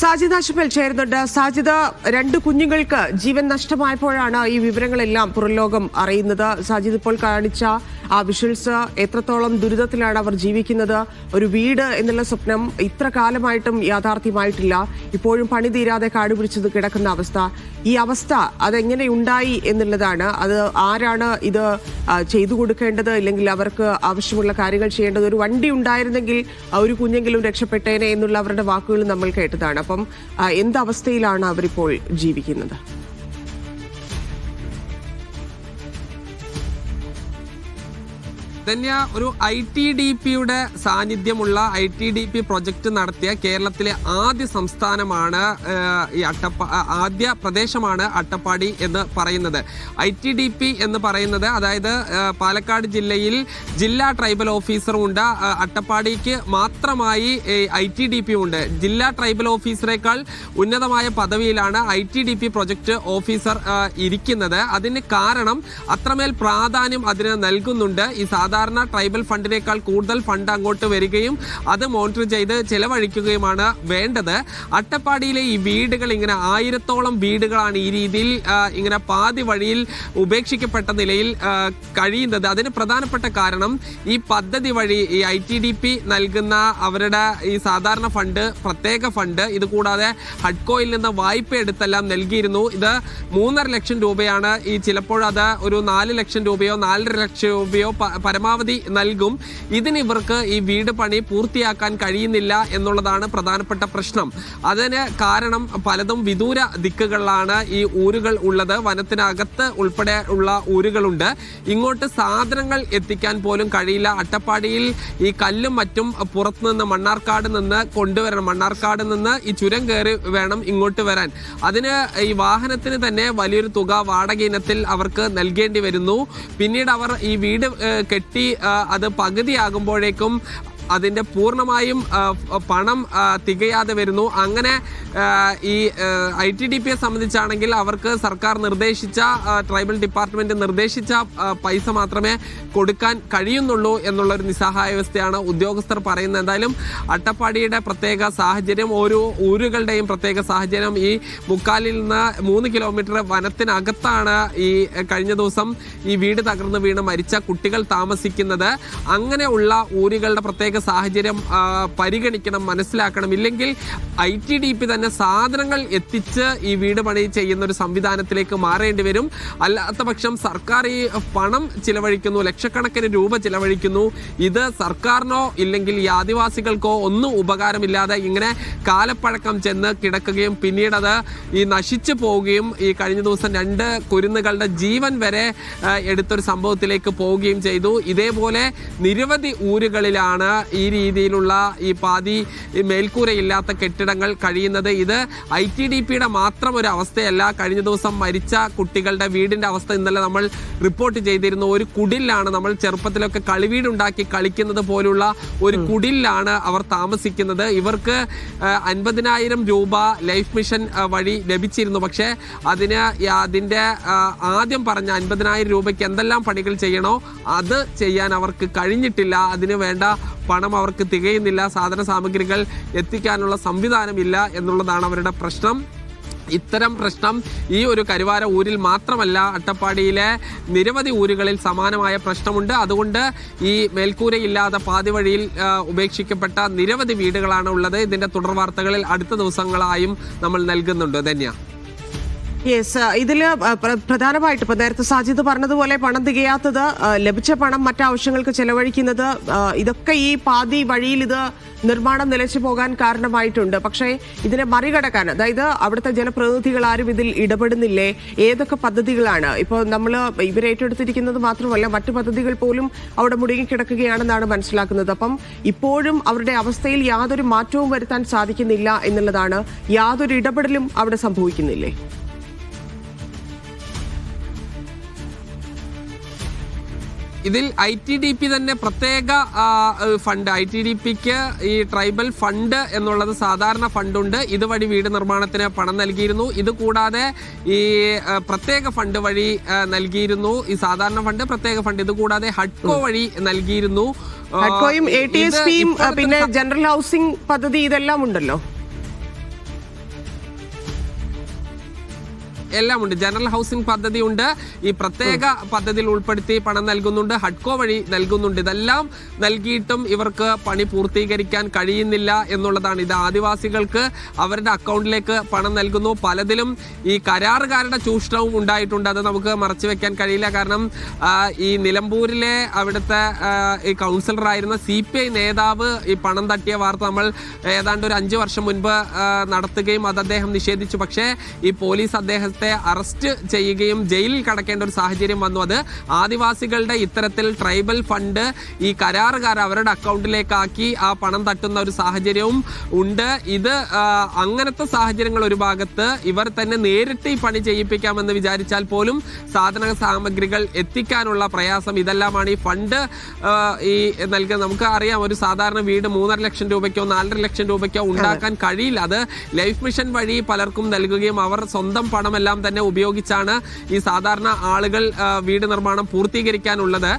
സാജിദ അഷ്മൽ ചേരുന്നുണ്ട്. സാജിദ രണ്ട് കുഞ്ഞുങ്ങൾക്ക് ജീവൻ നഷ്ടമായപ്പോഴാണ് ഈ വിവരങ്ങളെല്ലാം പുറംലോകം അറിയുന്നത്. സാജിദ് ഇപ്പോൾ കാണിച്ച ആ വിഷ്വൽസ് എത്രത്തോളം ദുരിതത്തിലാണ് അവർ ജീവിക്കുന്നത്? ഒരു വീട് എന്നുള്ള സ്വപ്നം ഇത്ര കാലമായിട്ടും യാഥാർത്ഥ്യമായിട്ടില്ല. ഇപ്പോഴും പണി തീരാതെ കാടുപിടിച്ചത് കിടക്കുന്ന അവസ്ഥ. ഈ അവസ്ഥ അതെങ്ങനെ ഉണ്ടായി എന്നുള്ളതാണ്. അത് ആരാണ് ഇത് ചെയ്തു കൊടുക്കേണ്ടത്? അല്ലെങ്കിൽ അവർക്ക് ആവശ്യമുള്ള കാര്യങ്ങൾ ചെയ്യേണ്ടത്? ഒരു വണ്ടി ഉണ്ടായിരുന്നെങ്കിൽ ഒരു കുഞ്ഞെങ്കിലും രക്ഷപ്പെട്ടേനെ എന്നുള്ള അവരുടെ വാക്കുകൾ നമ്മൾ കേട്ടതാണ്. അപ്പം ആ, എന്ത് അവസ്ഥയിലാണ് അവരിപ്പോൾ ജീവിക്കുന്നത്? ധന്യ ഒരു ഐ ടി ഡി പിയുടെ സാന്നിധ്യമുള്ള I T D P project നടത്തിയ കേരളത്തിലെ ആദ്യ സംസ്ഥാനമാണ് ഈ അട്ടപ്പ ആദ്യ പ്രദേശമാണ് അട്ടപ്പാടി എന്ന് പറയുന്നത്. ഐ ടി ഡി പി എന്ന് പറയുന്നത് അതായത് പാലക്കാട് ജില്ലയിൽ ജില്ലാ ട്രൈബൽ ഓഫീസറും ഉണ്ട്. അട്ടപ്പാടിക്ക് മാത്രമായി ഐ ടി ഡി പി ഉണ്ട്. ജില്ലാ ട്രൈബൽ ഓഫീസറേക്കാൾ ഉന്നതമായ പദവിയിലാണ് I T D P project officer ഇരിക്കുന്നത്. അതിന് കാരണം അത്രമേൽ പ്രാധാന്യം അതിന് നൽകുന്നുണ്ട്. ഈ സാധാരണ ട്രൈബൽ ഫണ്ടിനേക്കാൾ കൂടുതൽ ഫണ്ട് അങ്ങോട്ട് വരികയും അത് മോണിറ്റർ ചെയ്ത് ചെലവഴിക്കുകയുമാണ് വേണ്ടത്. അട്ടപ്പാടിയിലെ ഈ വീടുകൾ ഇങ്ങനെ ആയിരത്തോളം വീടുകളാണ് ഈ രീതിയിൽ ഇങ്ങനെ പാതി വഴിയിൽ ഉപേക്ഷിക്കപ്പെട്ട നിലയിൽ കഴിയുന്നത്. അതിന് പ്രധാനപ്പെട്ട കാരണം ഈ പദ്ധതി വഴി ഈ ഐ ടി ഡി പി നൽകുന്ന അവരുടെ ഈ സാധാരണ ഫണ്ട് പ്രത്യേക ഫണ്ട് ഇതുകൂടാതെ ഹഡ്കോയിൽ നിന്ന് വായ്പ എടുത്തെല്ലാം നൽകിയിരുന്നു. ഇത് മൂന്നര ലക്ഷം രൂപയാണ്. ഈ ചിലപ്പോൾ അത് ഒരു നാല് ലക്ഷം രൂപയോ നാലര ലക്ഷം രൂപയോ പ- പരമാവധി നൽകും. ഇതിന് ഇവർക്ക് ഈ വീട് പണി പൂർത്തിയാക്കാൻ കഴിയുന്നില്ല എന്നുള്ളതാണ് പ്രധാനപ്പെട്ട പ്രശ്നം. അതിന് കാരണം പലതും വിദൂര ദിക്കുകളിലാണ് ഈ ഊരുകൾ ഉള്ളത്. വനത്തിനകത്ത് ഉൾപ്പെടെ ഉള്ള ഊരുകളുണ്ട്. ഇങ്ങോട്ട് സാധനങ്ങൾ എത്തിക്കാൻ പോലും കഴിയില്ല. അട്ടപ്പാടിയിൽ ഈ കല്ലും മറ്റും പുറത്തുനിന്ന് മണ്ണാർക്കാട് നിന്ന് കൊണ്ടുവരണം. മണ്ണാർക്കാട് നിന്ന് ഈ ചുരം കയറി വേണം ഇങ്ങോട്ട് വരാൻ. അതിന് ഈ വാഹനത്തിന് തന്നെ വലിയൊരു തുക വാടക ഇനത്തിൽ അവർക്ക് നൽകേണ്ടി വരുന്നു. പിന്നീട് അവർ ഈ വീട് കെട്ടി അത് പകുതിയാകുമ്പോഴേക്കും അതിന്റെ പൂർണമായും പണം തികയാതെ വരുന്നു. അങ്ങനെ ഈ ഐ ടി ഡി പിയെ സംബന്ധിച്ചാണെങ്കിൽ അവർക്ക് സർക്കാർ നിർദ്ദേശിച്ച ട്രൈബൽ ഡിപ്പാർട്ട്മെന്റ് നിർദ്ദേശിച്ച പൈസ മാത്രമേ കൊടുക്കാൻ കഴിയുന്നുള്ളൂ എന്നുള്ള ഒരു നിസ്സഹായാവസ്ഥയാണ് ഉദ്യോഗസ്ഥർ പറയുന്നത്. എന്തായാലും അട്ടപ്പാടിയുടെ പ്രത്യേക സാഹചര്യം ഓരോ ഊരുകളുടെയും പ്രത്യേക സാഹചര്യം ഈ മുക്കാലിൽ നിന്ന് മൂന്ന് കിലോമീറ്റർ വനത്തിനകത്താണ് ഈ കഴിഞ്ഞ ദിവസം ഈ വീട് തകർന്ന് വീണ് മരിച്ച കുട്ടികൾ താമസിക്കുന്നത്. അങ്ങനെയുള്ള ഊരുകളുടെ പ്രത്യേക സാഹചര്യം പരിഗണിക്കണം മനസ്സിലാക്കണം. ഇല്ലെങ്കിൽ ഐ ടി ഡി പി തന്നെ സാധനങ്ങൾ എത്തിച്ച് ഈ വീട് പണി ചെയ്യുന്ന ഒരു സംവിധാനത്തിലേക്ക് മാറേണ്ടി വരും. അല്ലാത്ത പക്ഷം സർക്കാർ ഈ പണം ചിലവഴിക്കുന്നു ലക്ഷക്കണക്കിന് രൂപ ചിലവഴിക്കുന്നു. ഇത് സർക്കാരിനോ ഇല്ലെങ്കിൽ ഈ ആദിവാസികൾക്കോ ഒന്നും ഉപകാരമില്ലാതെ ഇങ്ങനെ കാലപ്പഴക്കം ചെന്ന് കിടക്കുകയും പിന്നീട് അത് ഈ നശിച്ചു പോവുകയും ഈ കഴിഞ്ഞ ദിവസം രണ്ട് കുരുന്നുകളുടെ ജീവൻ വരെ എടുത്തൊരു സംഭവത്തിലേക്ക് പോവുകയും ചെയ്തു. ഇതേപോലെ നിരവധി ഊരുകളിലാണ് ഈ രീതിയിലുള്ള ഈ പാതി മേൽക്കൂരയില്ലാത്ത കെട്ടിടങ്ങൾ കഴിയുന്നത് ഇത് ഐ ടി ഡി പിയുടെ മാത്രം ഒരു അവസ്ഥയല്ല. കഴിഞ്ഞ ദിവസം മരിച്ച കുട്ടികളുടെ വീടിന്റെ അവസ്ഥ ഇന്നലെ നമ്മൾ റിപ്പോർട്ട് ചെയ്തിരുന്നു. ഒരു കുടിലാണ് നമ്മൾ ചെറുപ്പത്തിലൊക്കെ കളിവീടുണ്ടാക്കി കളിക്കുന്നത് പോലുള്ള ഒരു കുടിലാണ് അവർ താമസിക്കുന്നത്. ഇവർക്ക് അൻപതിനായിരം രൂപ ലൈഫ് മിഷൻ വഴി ലഭിച്ചിരുന്നു. പക്ഷേ അതിന് അതിന്റെ ആദ്യം പറഞ്ഞ അൻപതിനായിരം രൂപയ്ക്ക് എന്തെല്ലാം പണികൾ ചെയ്യണോ അത് ചെയ്യാൻ അവർക്ക് കഴിഞ്ഞിട്ടില്ല. അതിന് വേണ്ട പണം അവർക്ക് തികയുന്നില്ല സാധന സാമഗ്രികൾ എത്തിക്കാനുള്ള സംവിധാനമില്ല എന്നുള്ളതാണ് അവരുടെ പ്രശ്നം. ഇത്തരം പ്രശ്നം ഈ ഒരു കരുവാര ഊരിൽ മാത്രമല്ല അട്ടപ്പാടിയിലെ നിരവധി ഊരുകളിൽ സമാനമായ പ്രശ്നമുണ്ട്. അതുകൊണ്ട് ഈ മേൽക്കൂരയില്ലാതെ പാതി വഴിയിൽ ഉപേക്ഷിക്കപ്പെട്ട നിരവധി വീടുകളാണ് ഉള്ളത്. ഇതിന്റെ തുടർ വാർത്തകളിൽ അടുത്ത ദിവസങ്ങളായും നമ്മൾ നൽകുന്നുണ്ട്. ധന്യ. യെസ് ഇതിൽ പ്രധാനമായിട്ട് ഇപ്പൊ നേരത്തെ സാജിദ് പറഞ്ഞതുപോലെ പണം തികയാത്തത് ലഭിച്ച പണം മറ്റാവശ്യങ്ങൾക്ക് ചെലവഴിക്കുന്നത് ഇതൊക്കെ ഈ പാതി വഴിയിൽ ഇത് നിർമ്മാണം നിലച്ചു പോകാൻ കാരണമായിട്ടുണ്ട്. പക്ഷേ ഇതിനെ മറികടക്കാൻ അതായത് അവിടുത്തെ ജനപ്രതിനിധികൾ ആരും ഇതിൽ ഇടപെടുന്നില്ലേ? ഏതൊക്കെ പദ്ധതികളാണ്? ഇപ്പോൾ നമ്മൾ ഇവർ ഏറ്റെടുത്തിരിക്കുന്നത് മാത്രമല്ല മറ്റു പദ്ധതികൾ പോലും അവിടെ മുടങ്ങിക്കിടക്കുകയാണെന്നാണ് മനസ്സിലാക്കുന്നത്. അപ്പം ഇപ്പോഴും അവരുടെ അവസ്ഥയിൽ യാതൊരു മാറ്റവും വരുത്താൻ സാധിക്കുന്നില്ല എന്നുള്ളതാണ് യാതൊരു ഇടപെടലും അവിടെ സംഭവിക്കുന്നില്ലേ? ഇതിൽ ഐ ടി ഡി പി തന്നെ പ്രത്യേക ഫണ്ട്. ഐ ടി ഡി പിക്ക് ഈ ട്രൈബൽ ഫണ്ട് എന്നുള്ളത് സാധാരണ ഫണ്ടുണ്ട്. ഇതുവഴി വീട് നിർമ്മാണത്തിന് പണം നൽകിയിരുന്നു. ഇത് കൂടാതെ ഈ പ്രത്യേക ഫണ്ട് വഴി നൽകിയിരുന്നു. ഈ സാധാരണ ഫണ്ട് പ്രത്യേക ഫണ്ട്. ഇത് കൂടാതെ ഹഡ്കോ വഴി നൽകിയിരുന്നു. ഹഡ്കോയും എ ടി എസ് പിയും പിന്നെ ജനറൽ ഹൗസിംഗ് പദ്ധതി ഇതെല്ലാം ഉണ്ടല്ലോ? എല്ലാം ഉണ്ട് ജനറൽ ഹൗസിംഗ് പദ്ധതി ഉണ്ട് ഈ പ്രത്യേക പദ്ധതിയിൽ ഉൾപ്പെടുത്തി പണം നൽകുന്നുണ്ട്. ഹഡ്കോ വഴി നൽകുന്നുണ്ട്. ഇതെല്ലാം നൽകിയിട്ടും ഇവർക്ക് പണി പൂർത്തീകരിക്കാൻ കഴിയുന്നില്ല എന്നുള്ളതാണ്. ഇത് ആദിവാസികൾക്ക് അവരുടെ അക്കൗണ്ടിലേക്ക് പണം നൽകുന്നു. പലതിലും ഈ കരാറുകാരുടെ ചൂഷണവും ഉണ്ടായിട്ടുണ്ട്. അത് നമുക്ക് മറച്ചു വെക്കാൻ കഴിയില്ല. കാരണം ഈ നിലമ്പൂരിലെ അവിടുത്തെ ഈ കൗൺസിലറായിരുന്ന സി പി ഐ നേതാവ് ഈ പണം തട്ടിയ വാർത്ത നമ്മൾ ഏതാണ്ട് ഒരു അഞ്ചു വർഷം മുൻപ് നടത്തുകയും അത് അദ്ദേഹം നിഷേധിച്ചു. പക്ഷേ ഈ പോലീസ് അദ്ദേഹത്തെ അറസ്റ്റ് ചെയ്യുകയും ജയിലിൽ കടക്കേണ്ട ഒരു സാഹചര്യം വന്നു. അത് ആദിവാസികളുടെ ഇത്തരത്തിൽ ട്രൈബൽ ഫണ്ട് ഈ കരാറുകാർ അവരുടെ അക്കൗണ്ടിലേക്കാക്കി ആ പണം തട്ടുന്ന ഒരു സാഹചര്യവും ഉണ്ട്. ഇത് അങ്ങനത്തെ സാഹചര്യങ്ങൾ ഒരു ഭാഗത്ത് ഇവർ തന്നെ നേരിട്ട് ഈ പണി ചെയ്യിപ്പിക്കാമെന്ന് വിചാരിച്ചാൽ പോലും സാധന സാമഗ്രികൾ എത്തിക്കാനുള്ള പ്രയാസം ഇതെല്ലാമാണ്. ഈ ഫണ്ട് ഈ നൽകുക നമുക്ക് അറിയാം ഒരു സാധാരണ വീട് മൂന്നര ലക്ഷം രൂപയ്ക്കോ നാലര ലക്ഷം രൂപയ്ക്കോ ഉണ്ടാക്കാൻ കഴിയില്ല. അത് ലൈഫ് മിഷൻ വഴി പലർക്കും നൽകുകയും അവർ സ്വന്തം പണമെല്ലാം തന്നെ ഉപയോഗിച്ചാണ് ഈ സാധാരണ ആളുകൾ വീട് നിർമ്മാണം പൂർത്തീകരിക്കാനുള്ളത്.